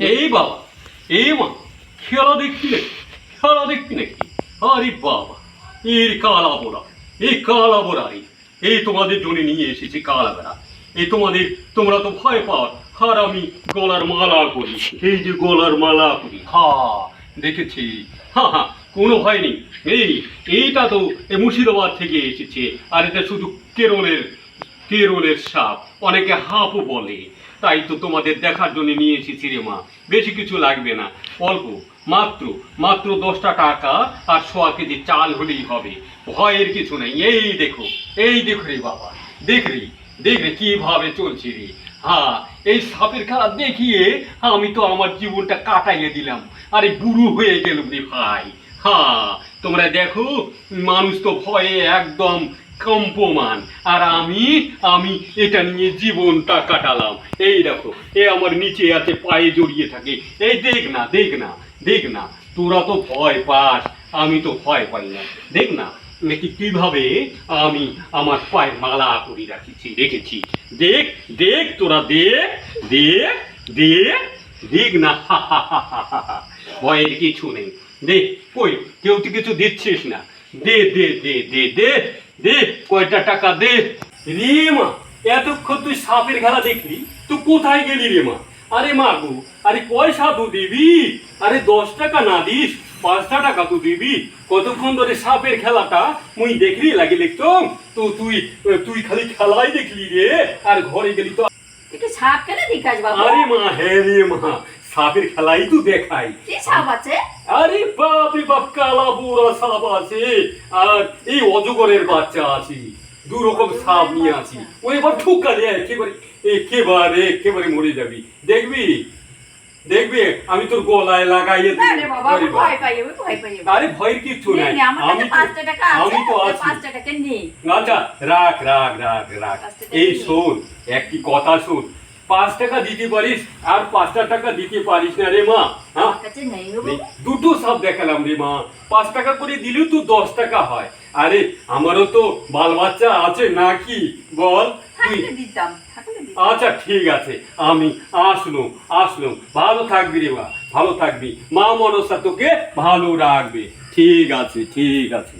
এই বাবা, এই মা, খেলা দেখবি নাকি? খেলা দেখবি নাকি? আরে বাবা, এর কালা বোরা এই কালা বোরাই এই তোমাদের জন্য নিয়ে এসেছি কালা বেড়া এই তোমাদের, তোমরা তো ভয় পাও। আর আমি গলার মালা করি এই যে গলার মালা করি হা, দেখেছি। হা হা, কোনো ভয় নেই। এই, এইটা তো এই মুর্শিদাবাদ থেকে এসেছে। আর এটা শুধু কেরলের কেরলের সাপ। অনেকে হাঁপও বলে। তাই তো তোমাদের দেখার জন্য নিয়ে এসেছি রে মা। বেশি কিছু লাগবে না। অল্প, মাত্র মাত্র দশটা টাকা আর সোয়া কেজি চাল হলেই হবে। ভয়ের কিছু নেই। এই দেখো এই দেখো রে বাবা। দেখ রে দেখ রে কীভাবে চলছে রে। হ্যাঁ এই সাপের খেলা দেখিয়ে আমি তো আমার জীবনটা কাটাইয়ে দিলাম। আরে বুড়ো হয়ে গেল রে ভাই। হ্যাঁ তোমরা দেখো, মানুষ তো ভয়ে একদম কম্পমান আর আমি আমি এটা নিয়ে জীবনটা কাটালাম। এই দেখো, এ আমার নিচে আছে, পায়ে জড়িয়ে থাকে। এই দেখ না দেখ না দেখ না, তোরা তো ভয় পাস, আমি তো ভয় পাই না। দেখ না, নাকি কীভাবে আমি আমার পায়ে মালা করে রাখিছি, রেখেছি। দেখ দেখ তোরা, দেখ দেখ দেখ দেখ না ভয়ের কিছু নেই। দেখ, কই, কেউ তো কিছু দিচ্ছিস না। দে দে দে দে দে দে কয়টা টাকা দে। রে মা এতক্ষণ তুই সাপের খেলা দেখলি তুই কোথায় গেলি রে মা? আরে মা গো আরে পয়সা তো দিবি। আরে দশ টাকা না দিস পাঁচটা টাকা তো দিবি। কতক্ষণ ধরে সাপের খেলাটা মুই দেখলি লাগি লিখতো? তো তুই তুই খালি খেলাই দেখলি রে আর ঘরে গেলি তো একটু সাপ কেন দেখাস বাবু? আরে মা হ্যাঁ রে মা সাপের খেলাই তো দেখাই। কি সাপ আছে? আরে বাপ রে বাপ কালা বুড়া সাপ আছে আর এই অজগরের বাচ্চা আছে দু রকম সাপ নিয়ে আছি। ও এবার ঠুকালে একেবারে একেবারে একেবারে মরে যাবি। দেখবি? দেখবি? আমি তোর গলায় লাগাইয়ে আরে ভয় ভয়ের কিচ্ছু নাই আমি আমি তো আছি। আচ্ছা রাখ রাখ রাখ রাখ। এই? শোন একটি কথা শোন। পাঁচ টাকা দিতে পারিস আর পাঁচটা টাকা দিতে পারিস না রে মা হ্যাঁ। দুটো সাপ দেখালাম রে মা। পাঁচ টাকা করে দিলেও তো দশ টাকা হয়। আরে আমারও তো বাল বাচ্চা আছে নাকি? বল তুই দিতাম আচ্ছা ঠিক আছে। আমি আসলো আসলো ভালো থাকবি রে মা ভালো থাকবি। মা মনসা তোকে ভালো রাখবে। ঠিক আছে ঠিক আছে।